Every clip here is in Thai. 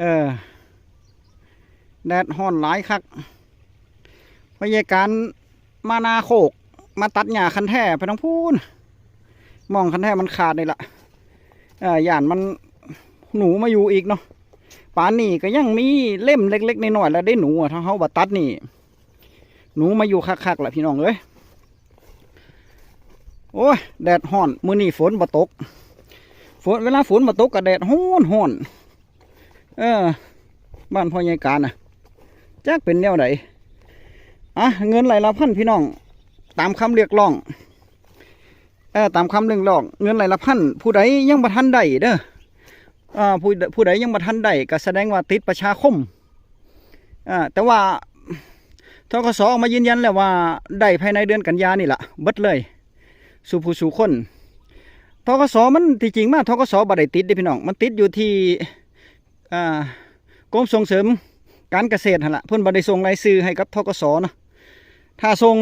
เออ แดดฮ้อนหลายคักพยาการมานาโคก มาตัดหญ้าคันแท้ไปทั้งพูนมองคันแท้มันขาดเลยล่ะเออย่านมันหนูมาอยู่อีกเนาะป่านนี้ก็ยังมีเล่มเล็กๆน้อยๆแล้วได้หนูอะถ้าเขาบัตัดนี่ หนูมาอยู่คักๆละพี่น้องเอ้ยโอ้ยแดดฮ้อน มือนี้ฝนบ่ตก ฝนเวลาฝนบ่ตกก็แดดฮ้อนฮ้อน เออ บ้านพ่อใหญ่การน่ะจักเป็นแนวไหนอะเงินไหลละพันพี่น้อง ตามคำเรียกร้องเออตามคำเรียกร้องเงินไหลละพันผู้ใดยังบ่ทันได้เด้ออ่าผู้ผู้ใดยังบ่ทันได้ก็แสดงว่าติดประชาคมอ่าแต่ว่าทกสออกมายืนยันแล้วว่าได้ภายในเดือนกันยานี่แหละเบิดเลยสู่ผู้สู่คนทกสมันที่จริงมากทกสบ่ได้ติดเด้พี่น้องมันติดอยู่ที่ กรมส่งเสริมการเกษตรหั่นละเพิ่นบ่ได้ส่งรายชื่อให้กับทกสเนาะถ้าส่ง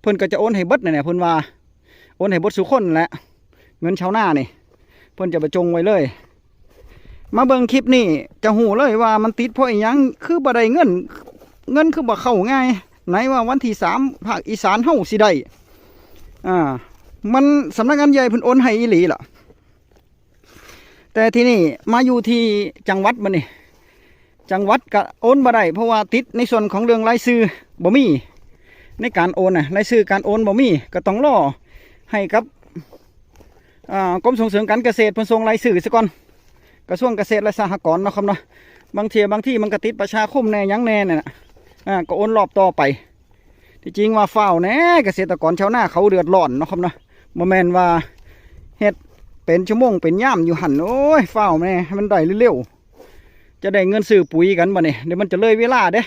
เพิ่นก็จะโอนให้เบิดนั่นแหละเพิ่นว่าโอนให้เบิดสุคนนั่นแหละเงินชาวนานี่เพิ่นจะไปจงไว้เลย มาเบิ่งคลิปนี้จะหูเลยว่ามันติดเพราะอีหยังคือบ่ได้เงิน เงินคือบ่เข้าง่ายไหนว่าวันที่สามภาคอีสานเฮาสิได้อ่ามันสำนักงานใหญ่เพิ่นโอนให้อีหลีล่ะ แต่ที่นี่มาอยู่ที่จังหวัดมันนี่จังหวัดก็โอนบ่ได้เพราะว่าติดในส่วนของเรื่องรายชื่อบ่มีในการโอนน่ะรายชื่อการโอนบ่มีก็ต้องรอให้กับกรมส่งเสริมการเกษตรเพิ่นส่งรายชื่อซะก่อนกระทรวงเกษตรและสหกรณ์นะครับเนาะบางเทียบางที่มันก็ติดประชาคมแน่ยังแน่น่ะอ่าก็โอนรอบต่อไป ที่จริงว่าเฝ้าแน่เกษตรกรชาวนาเขาเดือดร้อนนะครับเนาะบ่แมนว่าเฮ็ด เป็นชั่วโมงเป็นย่ามอยู่หันโอ้ยเฝ้าวแม่ให้มันได้เร็วๆจะได้เงินซื้อปุ๋ยกันบ่เนี่ยเดี๋ยวมันจะเลยเวลาเด้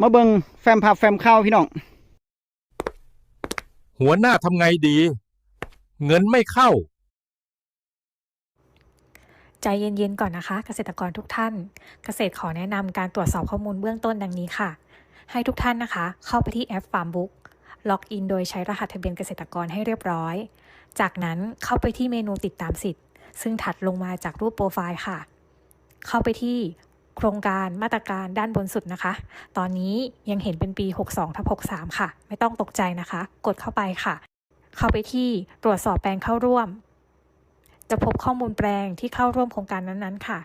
มาเบิ่งแฟมภาพแฟมข้าวพี่น้อง หัวหน้าทำไงดี เงินไม่เข้า ใจเย็นๆก่อนนะคะ เกษตรกรทุกท่าน เกษตรขอแนะนำการตรวจสอบข้อมูลเบื้องต้นดังนี้ค่ะ ให้ทุกท่านนะคะ เข้าไปที่แอป Farmbook ล็อกอินโดยใช้รหัสทะเบียนเกษตรกรให้เรียบร้อย จากนั้นเข้าไปที่เมนูติดตามสิทธิ์ ซึ่งถัดลงมาจากรูปโปรไฟล์ค่ะ เข้าไปที่โครงการมาตรการด้านบนสุดนะคะ ตอนนี้ยังเห็นเป็นปี 62ทับ63 ค่ะ ไม่ต้องตกใจนะคะ กดเข้าไปค่ะ เข้าไปที่ตรวจสอบแปลงเข้าร่วม จะพบข้อมูลแปลงที่เข้าร่วมโครงการนั้นๆ ค่ะ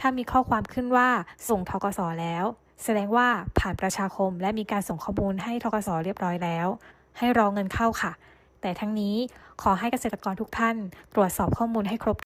ถ้ามีข้อความขึ้นว่าส่งทกสแล้ว แสดงว่าผ่านประชาคมและมีการส่งข้อมูลให้ทกสเรียบร้อยแล้ว ให้รอเงินเข้าค่ะ แต่ทั้งนี้ขอให้เกษตรกรทุกท่าน ตรวจสอบข้อมูลให้ครบ